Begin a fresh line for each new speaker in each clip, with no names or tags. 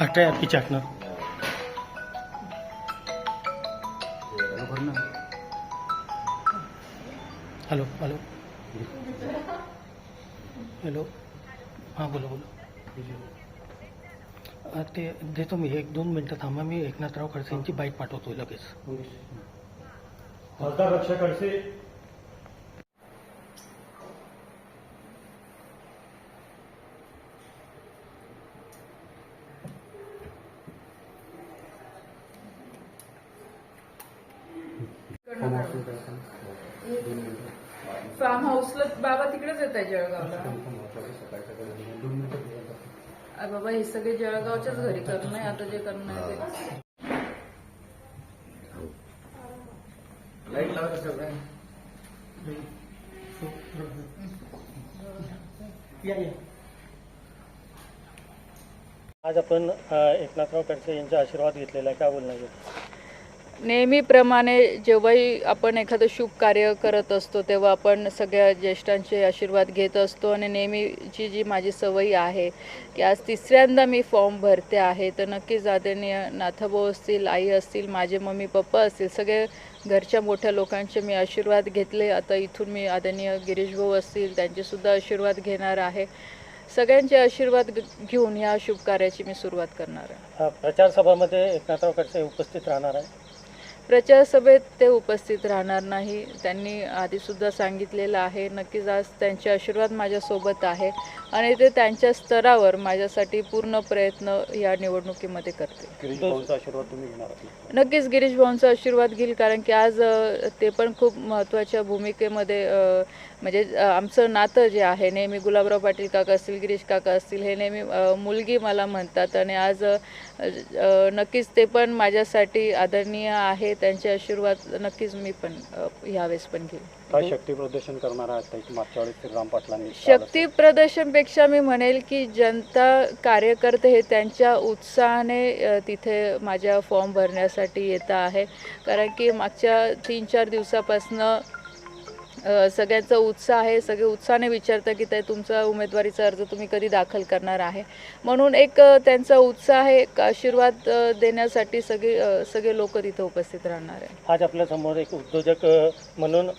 अठरा आपकी चाटना hello hello. Hello. हां बोला बोला. ते देतो मी एक दोन मिनटं थांबा मी एकनाथराव खडसे यांची बाईक पाठवतो लगेच.
खासदार रक्षा खडसे
फार्म हाऊसला बाबा तिकडेच येत आहे जळगावला. बाबा हे सगळे जळगावच्याच घरी करणं आहे आता जे करणं आहे
या आज आपण एकनाथराव खडसे यांचा आशीर्वाद घेतलेला आहे काय बोलणार?
नेहमीप्रमाणे जेव्हाही आपण एखादं शुभ कार्य करत असतो तेव्हा आपण सगळ्या ज्येष्ठांचे आशीर्वाद घेत असतो आणि नेहमीची जी माझी सवयी आहे की आज तिसऱ्यांदा मी फॉर्म भरते आहे तर नक्कीच आदरणीय नाथाभाऊ असतील आई असतील माझे मम्मी पप्पा असतील सगळे घरच्या मोठ्या लोकांचे मी आशीर्वाद घेतले. आता इथून मी आदरणीय गिरीशभाऊ असतील त्यांचेसुद्धा आशीर्वाद घेणार आहे. सगळ्यांचे आशीर्वाद घेऊन या शुभ कार्याची मी सुरुवात करणार आहे.
प्रचार सभामध्ये एकनाथराव खडसे उपस्थित राहणार आहे
प्रचार सभेत ते उपस्थित राहणार नाही. त्यांनी आधीसुद्धा सांगितलेलं आहे नक्कीच आज त्यांचे आशीर्वाद माझ्यासोबत आहे. आणि ते त्यांच्या स्तरावर माझ्यासाठी पूर्ण प्रयत्न या निवडणुकीमध्ये करते.
गिरीश भाऊंचा आशीर्वाद तुम्ही घेणार आहात.
नक्कीच गिरीश भाऊंचा आशीर्वाद घेईल कारण की आज ते पण खूप महत्त्वाच्या भूमिकेमध्ये म्हणजे आमचं नातं जे आहे नेहमी गुलाबराव पाटील काका असतील गिरीश काका असतील हे नेहमी मुलगी मला म्हणतात. आणि आज नक्कीच ते पण माझ्यासाठी आदरणीय आहे त्यांचे आशीर्वाद नक्कीच मी पण अ, ह्यावेळेस पण घेईल.
काय शक्ती प्रदर्शन करणार आहात? मागच्या वेळेस पाटलांनी
शक्ती त्यापेक्षा मी म्हणेल की जनता कार्यकर्ते हे त्यांच्या उत्साहाने तिथे माझ्या फॉर्म भरण्यासाठी येत आहे. कारण की मागच्या तीन चार दिवसापासनं सगळ्यांचा उत्साह आहे. सगळे उत्साहाने विचारतं की ते तुमचा उमेदवारीचा अर्ज तुम्ही कधी दाखल करणार आहे? म्हणून एक त्यांचा उत्साह आहे. एक आशीर्वाद देण्यासाठी सगळे सगळे लोक तिथे उपस्थित राहणार आहे.
आज आपल्यासमोर एक उद्योजक म्हणून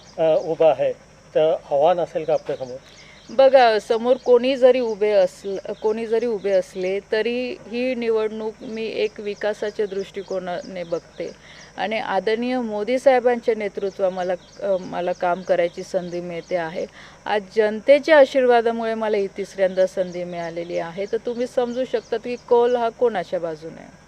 उभा आहे. तर आव्हान असेल का आपल्यासमोर
बघा समोर कोणी जरी उभे असलं कोणी जरी उभे असले तरी ही निवडणूक मी एक विकासाच्या दृष्टिकोनाने बघते. आणि आदरणीय मोदी साहेबांच्या नेतृत्वा मला मला काम करायची संधी मिळते आहे. आज जनतेच्या आशीर्वादामुळे मला ही तिसऱ्यांदा संधी मिळालेली आहे. तर तुम्ही समजू शकता की कौल हा कोणाच्या बाजूने आहे?